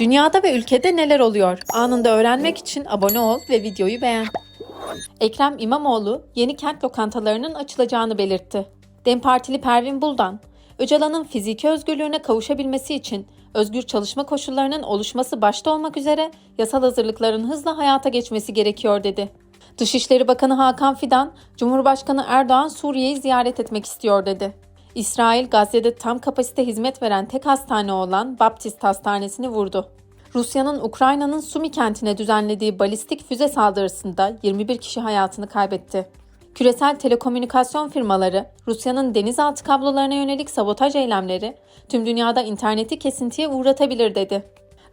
Dünyada ve ülkede neler oluyor? Anında öğrenmek için abone ol ve videoyu beğen. Ekrem İmamoğlu yeni kent lokantalarının açılacağını belirtti. DEM Partili Pervin Buldan, Öcalan'ın fiziki özgürlüğüne kavuşabilmesi için özgür çalışma koşullarının oluşması başta olmak üzere yasal hazırlıkların hızla hayata geçmesi gerekiyor dedi. Dışişleri Bakanı Hakan Fidan, Cumhurbaşkanı Erdoğan Suriye'yi ziyaret etmek istiyor dedi. İsrail, Gazze'de tam kapasite hizmet veren tek hastane olan Baptist Hastanesi'ni vurdu. Rusya'nın Ukrayna'nın Sumi kentine düzenlediği balistik füze saldırısında 21 kişi hayatını kaybetti. Küresel telekomünikasyon firmaları, Rusya'nın denizaltı kablolarına yönelik sabotaj eylemleri tüm dünyada interneti kesintiye uğratabilir dedi.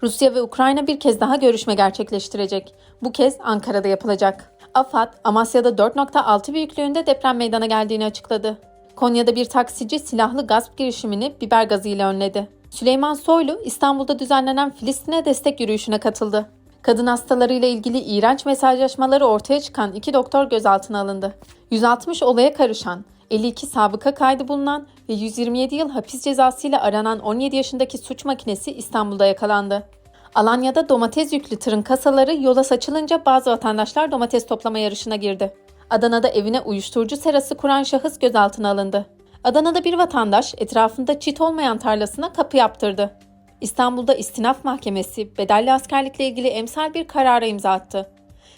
Rusya ve Ukrayna bir kez daha görüşme gerçekleştirecek. Bu kez Ankara'da yapılacak. AFAD, Amasya'da 4.6 büyüklüğünde deprem meydana geldiğini açıkladı. Konya'da bir taksici silahlı gasp girişimini biber gazıyla önledi. Süleyman Soylu, İstanbul'da düzenlenen Filistin'e destek yürüyüşüne katıldı. Kadın hastalarıyla ilgili iğrenç mesajlaşmaları ortaya çıkan iki doktor gözaltına alındı. 160 olaya karışan, 52 sabıka kaydı bulunan ve 127 yıl hapis cezasıyla aranan 17 yaşındaki suç makinesi İstanbul'da yakalandı. Alanya'da domates yüklü tırın kasaları yola saçılınca bazı vatandaşlar domates toplama yarışına girdi. Adana'da evine uyuşturucu serası kuran şahıs gözaltına alındı. Adana'da bir vatandaş etrafında çit olmayan tarlasına kapı yaptırdı. İstanbul'da İstinaf Mahkemesi bedelli askerlikle ilgili emsal bir karara imza attı.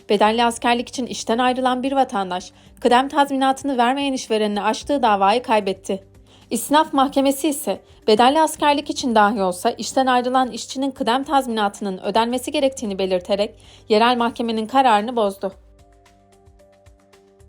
Bedelli askerlik için işten ayrılan bir vatandaş, kıdem tazminatını vermeyen işverenine açtığı davayı kaybetti. İstinaf Mahkemesi ise bedelli askerlik için dahi olsa işten ayrılan işçinin kıdem tazminatının ödenmesi gerektiğini belirterek yerel mahkemenin kararını bozdu.